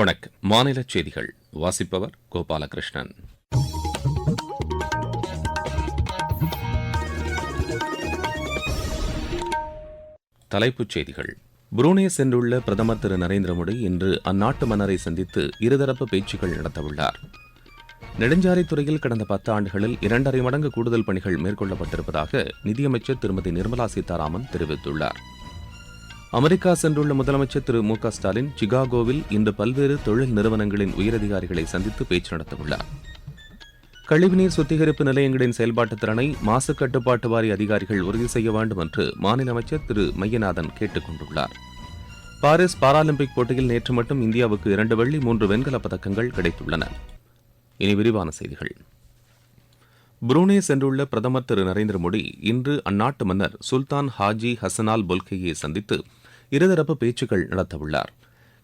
வணக்கம். மாநில செய்திகள். வாசிப்பவர் கோபாலகிருஷ்ணன். தலைப்புச் செய்திகள். புரூனே சென்றுள்ள பிரதமர் திரு நரேந்திர மோடி இன்று அந்நாட்டு மன்னரை சந்தித்து இருதரப்பு பேச்சுக்கள் நடத்தவுள்ளார். நெடுஞ்சாலைத்துறையில் கடந்த பத்து ஆண்டுகளில் இரண்டரை மடங்கு கூடுதல் பணிகள் மேற்கொள்ளப்பட்டிருப்பதாக நிதியமைச்சர் திருமதி நிர்மலா சீதாராமன் தெரிவித்துள்ளார். அமெரிக்கா சென்றுள்ள முதலமைச்சர் திரு மு ஸ்டாலின் சிகாகோவில் இன்று பல்வேறு தொழில் நிறுவனங்களின் உயரதிகாரிகளை சந்தித்து பேச்சு நடத்தவுள்ளார். கழிவுநீர் சுத்திகரிப்பு நிலையங்களின் செயல்பாட்டு திறனை மாசு கட்டுப்பாட்டு வாரிய அதிகாரிகள் உறுதி செய்ய வேண்டும் என்று மாநில அமைச்சர் திரு மையநாதன் கேட்டுக் கொண்டுள்ளார். பாரிஸ் பாராலிம்பிக் போட்டியில் நேற்று மட்டும் இந்தியாவுக்கு இரண்டு வெள்ளி மூன்று வெண்கலப் பதக்கங்கள் கிடைத்துள்ளன. இனி விரிவான செய்திகள். புரூனே சென்றுள்ள பிரதமர் திரு நரேந்திர மோடி இன்று அந்நாட்டு மன்னர் சுல்தான் ஹாஜி ஹசனால் பொல்கையை சந்தித்து இருதரப்பு பேச்சுக்கள் நடத்தவுள்ளார்.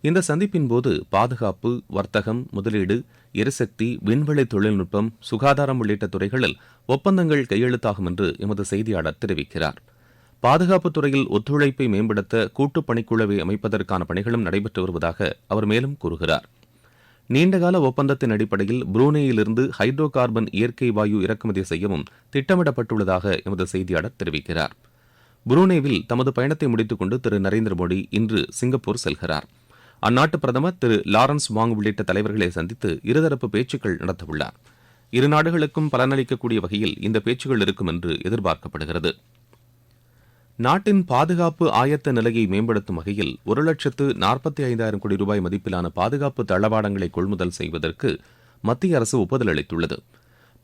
இந்த சந்திப்பின் போது பாதுகாப்பு வர்த்தகம் முதலீடு எரிசக்தி விண்வெளி தொழில்நுட்பம் சுகாதாரம் உள்ளிட்ட துறைகளில் ஒப்பந்தங்கள் கையெழுத்தாகும் என்று எமது செய்தியாளர் தெரிவிக்கிறார். பாதுகாப்புத் துறையில் ஒத்துழைப்பை மேம்படுத்த கூட்டுப் பணிக்குழுவை அமைப்பதற்கான பணிகளும் நடைபெற்று வருவதாக அவர் மேலும் கூறுகிறார். நீண்டகால ஒப்பந்தத்தின் அடிப்படையில் புரூனேயிலிருந்து ஹைட்ரோ கார்பன் இயற்கை வாயு இறக்குமதி செய்யவும் திட்டமிடப்பட்டுள்ளதாக எமது செய்தியாளர் தெரிவிக்கிறார். புரூனேவில் தமது பயணத்தை முடித்துக் கொண்டு திரு. நரேந்திர மோடி இன்று சிங்கப்பூர் செல்கிறார். அந்நாட்டு பிரதமர் திரு. லாரன்ஸ் வாங் உள்ளிட்ட தலைவர்களை சந்தித்து இருதரப்பு பேச்சுக்கள் நடத்தவுள்ளார். இரு நாடுகளுக்கும் பலனளிக்கக்கூடிய வகையில் இந்த பேச்சுகள் இருக்கும் என்று எதிர்பார்க்கப்படுகிறது. நாட்டின் பாதுகாப்பு ஆயத்த நிலையை மேம்படுத்தும் வகையில் ஒரு லட்சத்து நாற்பத்தி ஐந்தாயிரம் கோடி ரூபாய் மதிப்பிலான பாதுகாப்பு தளவாடங்களை கொள்முதல் செய்வதற்கு மத்திய அரசு ஒப்புதல் அளித்துள்ளது.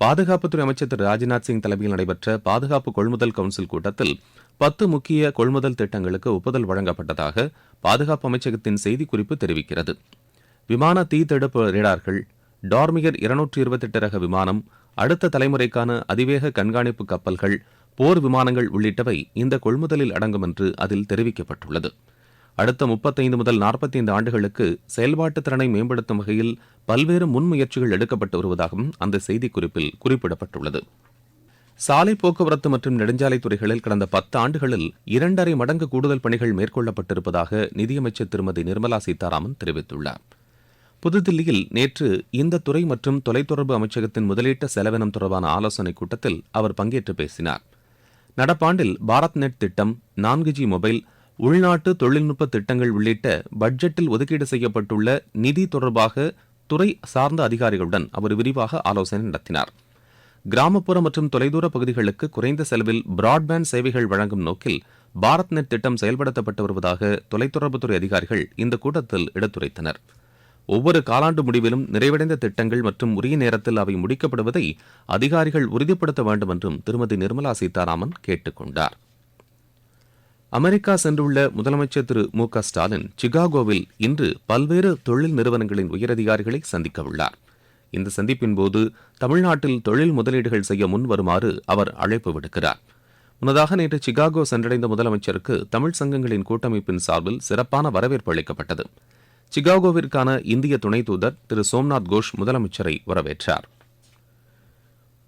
பாதுகாப்புத்துறை அமைச்சர் திரு ராஜ்நாத் சிங் தலைமையில் நடைபெற்ற பாதுகாப்பு கொள்முதல் கவுன்சில் கூட்டத்தில் பத்து முக்கிய கொள்முதல் திட்டங்களுக்கு ஒப்புதல் வழங்கப்பட்டதாக பாதுகாப்பு அமைச்சகத்தின் செய்திக்குறிப்பு தெரிவிக்கிறது. விமான தீத்தடுப்பு ரேடார்கள் டார்மியர் இருநூற்றி இருபத்தெட்டு ரக விமானம் அடுத்த தலைமுறைக்கான அதிவேக கண்காணிப்பு கப்பல்கள் போர் விமானங்கள் உள்ளிட்டவை இந்த கொள்முதலில் அடங்கும் என்று அதில் தெரிவிக்கப்பட்டுள்ளது. அடுத்த முப்பத்தைந்து முதல் நாற்பத்தைந்து ஆண்டுகளுக்கு செயல்பாட்டு திறனை மேம்படுத்தும் வகையில் பல்வேறு முன்முயற்சிகள் எடுக்கப்பட்டு வருவதாகவும் அந்த செய்திக்குறிப்பில் குறிப்பிடப்பட்டுள்ளது. சாலை போக்குவரத்து மற்றும் நெடுஞ்சாலைத் துறைகளில் கடந்த பத்து ஆண்டுகளில் இரண்டரை மடங்கு கூடுதல் பணிகள் மேற்கொள்ளப்பட்டிருப்பதாக நிதியமைச்சர் திருமதி நிர்மலா சீதாராமன் தெரிவித்துள்ளார். புதுதில்லியில் நேற்று இந்த துறை மற்றும் தொலைத்தொடர்பு அமைச்சகத்தின் முதலீட்டு செலவினம் தொடர்பான ஆலோசனைக் கூட்டத்தில் அவர் பங்கேற்று பேசினார். நடப்பாண்டில் பாரத் நெட் திட்டம் நான்கு ஜி மொபைல் உள்நாட்டு தொழில்நுட்ப திட்டங்கள் உள்ளிட்ட பட்ஜெட்டில் ஒதுக்கீடு செய்யப்பட்டுள்ள நிதி தொடர்பாக துறை சார்ந்த அதிகாரிகளுடன் அவர் விரிவாக ஆலோசனை நடத்தினார். கிராமப்புற மற்றும் தொலைதூர பகுதிகளுக்கு குறைந்த செலவில் பிராட்பேண்ட் சேவைகள் வழங்கும் நோக்கில் பாரத் நெட் திட்டம் செயல்படுத்தப்பட்டு வருவதாக தொலைத்தொடர்புத்துறை அதிகாரிகள் இந்த கூட்டத்தில் எடுத்துரைத்தனா் ஒவ்வொரு காலாண்டு முடிவிலும் நிறைவடைந்த திட்டங்கள் மற்றும் உரிய நேரத்தில் அவை முடிக்கப்படுவதை அதிகாரிகள் உறுதிப்படுத்த வேண்டும் என்றும் திருமதி நிர்மலா சீதாராமன் கேட்டுக் கொண்டார். அமெரிக்கா சென்றுள்ள முதலமைச்சர் திரு மு க ஸ்டாலின் சிகாகோவில் இன்று பல்வேறு தொழில் நிறுவனங்களின் உயரதிகாரிகளை சந்திக்கவுள்ளார் இந்த சந்திப்பின் போது தமிழ்நாட்டில் தொழில் முதலீடுகள் செய்ய முன் வருமாறு அவர் அழைப்பு விடுக்கிறார். முன்னதாக நேற்று சிகாகோ சென்றடைந்த முதலமைச்சருக்கு தமிழ் சங்கங்களின் கூட்டமைப்பின் சார்பில் சிறப்பான வரவேற்பு அளிக்கப்பட்டது. சிகாகோவிற்கான இந்திய துணை தூதர் திரு சோம்நாத் கோஷ் முதலமைச்சரை வரவேற்றார்.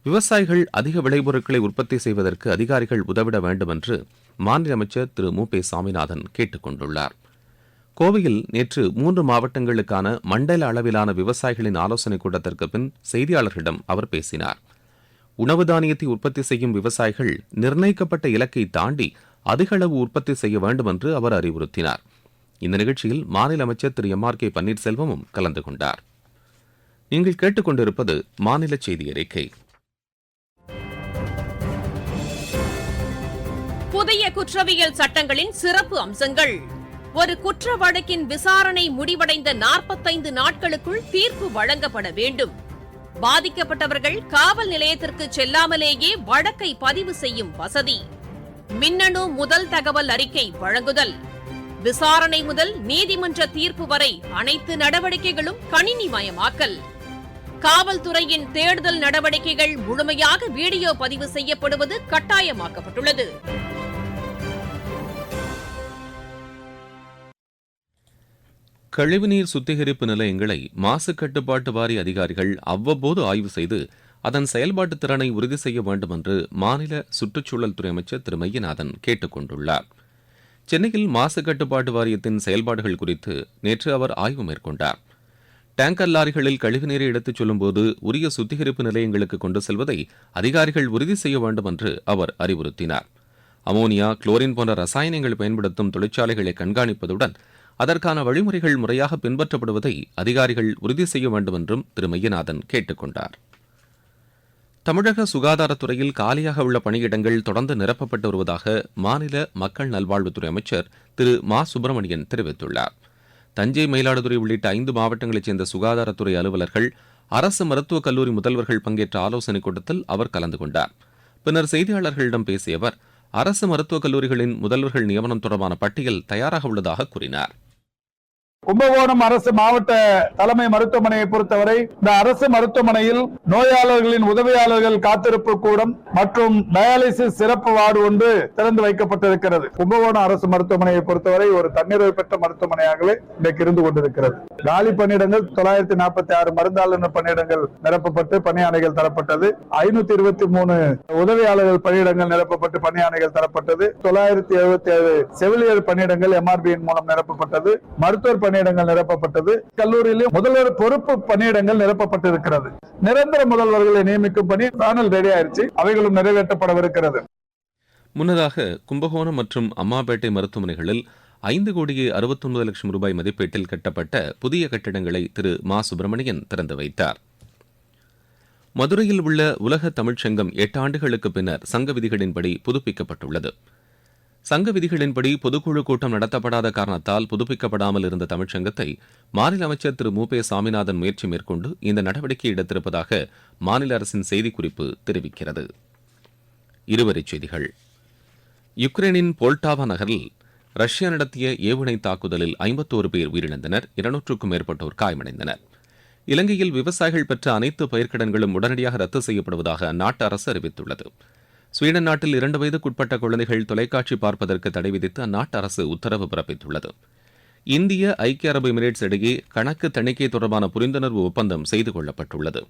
விவசாயிகள் அதிக விளைபொருட்களை உற்பத்தி செய்வதற்கு அதிகாரிகள் உதவிட வேண்டும் என்று மாநில அமைச்சர் திரு மு. பே. சாமிநாதன் கேட்டுக் கொண்டுள்ளார். கோவையில் நேற்று மூன்று மாவட்டங்களுக்கான மண்டல அளவிலான விவசாயிகளின் ஆலோசனைக் கூட்டத்திற்கு பின் செய்தியாளர்களிடம் அவர் பேசினார். உணவு தானியத்தை உற்பத்தி செய்யும் விவசாயிகள் நிர்ணயிக்கப்பட்ட இலக்கை தாண்டி அதிக அளவு உற்பத்தி செய்ய வேண்டும் என்று அவர் அறிவுறுத்தினார். இந்த நிகழ்ச்சியில் மாநில அமைச்சர் திரு. எம். ஆர். கே. பன்னீர்செல்வமும் கலந்து கொண்டார். நீங்கள் கேட்டுக்கொண்டிருப்பது மாநில செய்தி அறிக்கை. புதிய குற்றவியல் சட்டங்களின் சிறப்பு அம்சங்கள். ஒரு குற்ற வழக்கின் விசாரணை முடிவடைந்த நாற்பத்தைந்து நாட்களுக்குள் தீர்ப்பு வழங்கப்பட வேண்டும். பாதிக்கப்பட்டவர்கள் காவல் நிலையத்திற்கு செல்லாமலேயே வழக்கை பதிவு செய்யும் வசதி. மின்னணு முதல் தகவல் அறிக்கை வழங்குதல். விசாரணை முதல் நீதிமன்ற தீர்ப்பு வரை அனைத்து நடவடிக்கைகளும் கணினி மயமாக்கல் காவல்துறையின் தேடுதல் நடவடிக்கைகள் முழுமையாக வீடியோ பதிவு செய்யப்படுவது கட்டாயமாக்கப்பட்டுள்ளது. கழிவுநீர் சுத்திகரிப்பு நிலையங்களை மாசு கட்டுப்பாட்டு வாரிய அதிகாரிகள் அவ்வப்போது ஆய்வு செய்து அதன் செயல்பாட்டு திறனை உறுதி செய்ய வேண்டும் என்று மாநில சுற்றுச்சூழல் துறை அமைச்சர் திரு. மையநாதன் கேட்டுக் கொண்டுள்ளார் சென்னையில் மாசு கட்டுப்பாட்டு வாரியத்தின் செயல்பாடுகள் குறித்து நேற்று அவர் ஆய்வு மேற்கொண்டார். டேங்கர் லாரிகளில் கழிவுநீரை எடுத்துச் செல்லும்போது உரிய சுத்திகரிப்பு நிலையங்களுக்கு கொண்டு செல்வதை அதிகாரிகள் உறுதி செய்ய வேண்டும் என்று அவர் அறிவுறுத்தினார். அமோனியா குளோரின் போன்ற ரசாயனங்கள் பயன்படுத்தும் தொழிற்சாலைகளை கண்காணிப்பதுடன் அதற்கான வழிமுறைகள் முறையாக பின்பற்றப்படுவதை அதிகாரிகள் உறுதி செய்ய வேண்டும் என்றும் திரு. மையநாதன் கேட்டுக் கொண்டார். தமிழக சுகாதாரத்துறையில் காலியாக உள்ள பணியிடங்கள் தொடர்ந்து நிரப்பப்பட்டு வருவதாக மாநில மக்கள் நல்வாழ்வுத்துறை அமைச்சர் திரு மா. சுப்பிரமணியன் தெரிவித்துள்ளார். தஞ்சை மயிலாடுதுறை உள்ளிட்ட ஐந்து மாவட்டங்களைச் சேர்ந்த சுகாதாரத்துறை அலுவலர்கள் அரசு மருத்துவக் கல்லூரி முதல்வர்கள் பங்கேற்ற ஆலோசனைக் கூட்டத்தில் அவர் கலந்து கொண்டார். பின்னர் செய்தியாளர்களிடம் பேசிய அவர் அரசு மருத்துவக் கல்லூரிகளின் முதல்வர்கள் நியமனம் தொடர்பான பட்டியல் தயாராக உள்ளதாக கூறினார். கும்பகோணம் அரசு மாவட்ட தலைமை மருத்துவமனையை பொறுத்தவரை இந்த அரசு மருத்துவமனையில் நோயாளர்களின் உதவியாளர்கள் காத்திருப்பு கூடம் மற்றும் டயாலிசிஸ் சிறப்பு வார்டு ஒன்று திறந்து வைக்கப்பட்டிருக்கிறது. கும்பகோணம் அரசு மருத்துவமனையை பொறுத்தவரை ஒரு தன்னிறைவு பெற்ற மருத்துவமனையாகவே இன்றைக்கு இருந்து கொண்டிருக்கிறது. காலி பணியிடங்கள் தொள்ளாயிரத்தி நாற்பத்தி ஆறு மருந்தாளுநர் பணியிடங்கள் நிரப்பப்பட்டு பணியாணைகள் தரப்பட்டது. ஐநூத்தி இருபத்தி மூணு உதவியாளர்கள் பணியிடங்கள் நிரப்பப்பட்டு பணியாணைகள் தரப்பட்டது. தொள்ளாயிரத்தி எழுபத்தி ஏழு செவிலியர் பணியிடங்கள் எம்ஆர்பியின் மூலம் நிரப்பப்பட்டது. மருத்துவர் பணியிடங்கள் நிரப்பப்பட்டது. கல்லூரியிலும் முதல்வர் பொறுப்பு பணியிடங்கள் நிரப்பப்பட்டிருக்கிறது. நிரந்தர முதல்வர்களை நியமிக்கும் பணி பேனல் ரெடி ஆயிடுச்சு அவைகளும் நிறைவேற்றப்படவிருக்கிறது. முன்னதாக கும்பகோணம் மற்றும் அம்மாபேட்டை மருத்துவமனைகளில் ஐந்து கோடியே அறுபத்தொன்பது லட்சம் ரூபாய் மதிப்பீட்டில் கட்டப்பட்ட புதிய கட்டிடங்களை திரு மா. சுப்பிரமணியன் திறந்து வைத்தார். மதுரையில் உள்ள உலக தமிழ்ச்சங்கம் எட்டு ஆண்டுகளுக்கு பின்னர் சங்க விதிகளின்படி புதுப்பிக்கப்பட்டுள்ளது. சங்க விதிகளின்படி பொதுக்குழு கூட்டம் நடத்தப்படாத காரணத்தால் புதுப்பிக்கப்படாமல் இருந்த தமிழ்ச்சங்கத்தை மாநில அமைச்சர் திரு மு சாமிநாதன் முயற்சி மேற்கொண்டு இந்த நடவடிக்கை எடுத்திருப்பதாக மாநில அரசின் செய்திக்குறிப்பு தெரிவிக்கிறது. இருவரிச் செய்திகள். யுக்ரைனின் போல்டாவா நகரில் ரஷ்யா நடத்திய ஏவுகணை தாக்குதலில் ஐம்பத்தோரு பேர் உயிரிழந்தனர் இருநூற்றுக்கும் மேற்பட்டோர் காயமடைந்தனர். இலங்கையில் விவசாயிகள் பெற்ற அனைத்து பயிர்க்கடன்களும் உடனடியாக ரத்து செய்யப்படுவதாக அந்நாட்டு அரசு அறிவித்துள்ளது. ஸ்வீடன் நாட்டில் இரண்டு வயதுக்குட்பட்ட குழந்தைகள் தொலைக்காட்சி பார்ப்பதற்கு தடை விதித்து அந்நாட்டு அரசு உத்தரவு பிறப்பித்துள்ளது. இந்திய ஐக்கிய அரபு எமிரேட்ஸ் இடையே கணக்கு தணிக்கை தொடர்பான புரிந்துணர்வு ஒப்பந்தம் செய்து கொள்ளப்பட்டுள்ளது.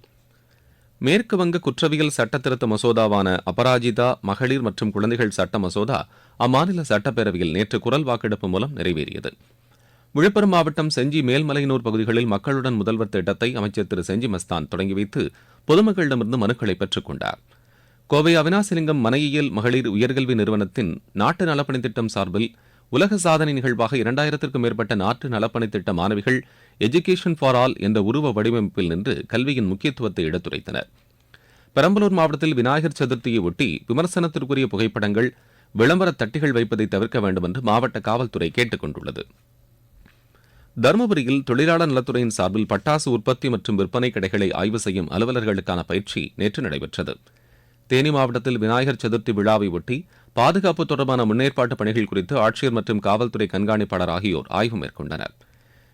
மேற்கு வங்க குற்றவியல் சட்டத்திருத்த மசோதாவான அபராஜிதா மகளிர் மற்றும் குழந்தைகள் சட்ட மசோதா அம்மாநில சட்டப்பேரவையில் நேற்று குரல் வாக்கெடுப்பு மூலம் நிறைவேறியது. விழுப்புரம் மாவட்டம் செஞ்சி மேல்மலையனூர் பகுதிகளில் மக்களுடன் முதல்வர் திட்டத்தை அமைச்சர் திரு செஞ்சி மஸ்தான் தொடங்கி வைத்து பொதுமக்களிடமிருந்து மனுக்களை பெற்றுக் கொண்டாா் கோவை அவினாசிலிங்கம் மனையியல் மகளிர் உயர்கல்வி நிறுவனத்தின் நாட்டு நலப்பணி திட்டம் சார்பில் உலக சாதனை நிகழ்வாக இரண்டாயிரத்திற்கும் மேற்பட்ட நாட்டு நலப்பணி திட்ட மாணவிகள் எஜுகேஷன் ஃபார் ஆல் என்ற உருவ வடிவமைப்பில் நின்று கல்வியின் முக்கியத்துவத்தை எடுத்துரைத்தனர். பெரம்பலூர் மாவட்டத்தில் விநாயகர் சதுர்த்தியை ஒட்டி விமர்சனத்திற்குரிய புகைப்படங்கள் விளம்பர தட்டிகள் வைப்பதை தவிர்க்க வேண்டும் என்று மாவட்ட காவல்துறை கேட்டுக் கொண்டுள்ளது. தருமபுரியில் தொழிலாளர் நலத்துறையின் சார்பில் பட்டாசு உற்பத்தி மற்றும் விற்பனை கடைகளை ஆய்வு செய்யும் அலுவலர்களுக்கான பயிற்சி நேற்று நடைபெற்றது. தேனி மாவட்டத்தில் விநாயகர் சதுர்த்தி விழாவை ஒட்டி பாதுகாப்பு தொடர்பான முன்னேற்பாட்டு பணிகள் குறித்து ஆட்சியர் மற்றும் காவல்துறை கண்காணிப்பாளர் ஆகியோர் ஆய்வு மேற்கொண்டனர்.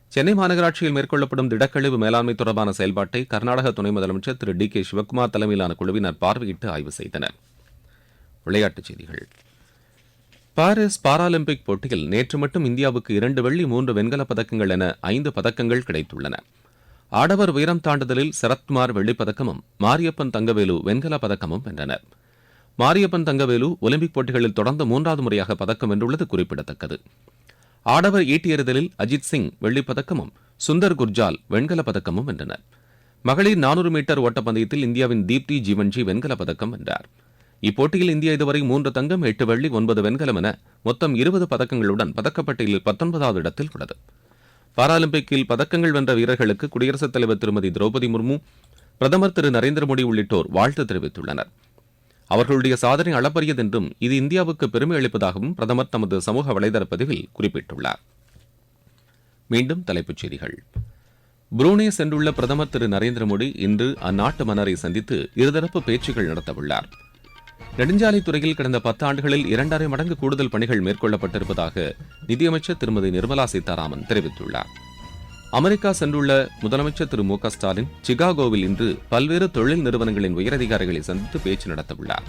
சென்னை மாநகராட்சியில் மேற்கொள்ளப்படும் திடக்கழிவு மேலாண்மை தொடர்பான செயல்பாட்டை கர்நாடக துணை முதலமைச்சர் திரு டி கே சிவக்குமார் தலைமையிலான குழுவினர் பார்வையிட்டு ஆய்வு செய்தனர். விளையாட்டுச் செய்திகள். பாரிஸ் பாராலிம்பிக் போட்டியில் நேற்று மட்டும் இந்தியாவுக்கு இரண்டு வெள்ளி மூன்று வெண்கலப் பதக்கங்கள் என ஐந்து பதக்கங்கள் கிடைத்துள்ளன. ஆடவர் உயரம் தாண்டுதலில் சரத்குமார் வெள்ளிப்பதக்கமும் மாரியப்பன் தங்கவேலு வெண்கலப் பதக்கமும் வென்றனர். மாரியப்பன் தங்கவேலு ஒலிம்பிக் போட்டிகளில் தொடர்ந்து மூன்றாவது முறையாக பதக்கம் வென்றுள்ளது குறிப்பிடத்தக்கது. ஆடவர் ஈட்டி எறிதலில் அஜித் சிங் வெள்ளிப்பதக்கமும் சுந்தர் குர்ஜால் வெண்கலப் பதக்கமும் வென்றனர். மகளிர் நானூறு மீட்டர் ஓட்டப்பந்தயத்தில் இந்தியாவின் தீப்தி ஜீவன்ஜி வெண்கலப் பதக்கம் வென்றார். இப்போட்டியில் இந்தியா இதுவரை மூன்று தங்கம் எட்டு வெள்ளி ஒன்பது வெண்கலம் என மொத்தம் இருபது பதக்கங்களுடன் பதக்கப்பட்டியலில் பத்தொன்பதாவது இடத்தில் உள்ளது. பாராலிம்பிக்கில் பதக்கங்கள் வென்ற வீரர்களுக்கு குடியரசுத் தலைவர் திருமதி திரௌபதி முர்மு பிரதமர் திரு நரேந்திர மோடி உள்ளிட்டோர் வாழ்த்து தெரிவித்துள்ளனர். அவர்களுடைய சாதனை அளப்பரியது என்றும் இது இந்தியாவுக்கு பெருமை அளிப்பதாகவும் பிரதமர் தமது சமூக வலைதள பதிவில் குறிப்பிட்டுள்ளார். மீண்டும் தலைப்புச் செய்திகள். புரூனே சென்றுள்ள பிரதமர் திரு நரேந்திர மோடி இன்று அந்நாட்டு மன்னரை சந்தித்து இருதரப்பு பேச்சுக்கள் நடத்தவுள்ளார். நெடுஞ்சாலைத்துறையில் கடந்த பத்தாண்டுகளில் இரண்டரை மடங்கு கூடுதல் பணிகள் மேற்கொள்ளப்பட்டிருப்பதாக நிதியமைச்சர் திருமதி நிர்மலா சீதாராமன் தெரிவித்துள்ளார். அமெரிக்கா சென்றுள்ள முதலமைச்சர் திரு மு க ஸ்டாலின் சிகாகோவில் இன்று பல்வேறு தொழில் நிறுவனங்களின் உயரதிகாரிகளை சந்தித்து பேச்சு நடத்தவுள்ளார்.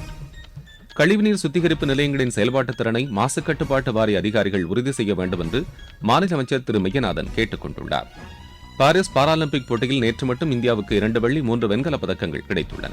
கழிவுநீர் சுத்திகரிப்பு நிலையங்களின் செயல்பாட்டு திறனை மாசு கட்டுப்பாட்டு வாரிய அதிகாரிகள் உறுதி செய்ய வேண்டும் என்று மாநில அமைச்சர் திரு மையநாதன் கேட்டுக் கொண்டுள்ளார். பாரிஸ் பாராலிம்பிக் போட்டியில் நேற்று மட்டும் இந்தியாவுக்கு இரண்டு வெள்ளி மூன்று வெண்கலப் பதக்கங்கள் கிடைத்துள்ளன.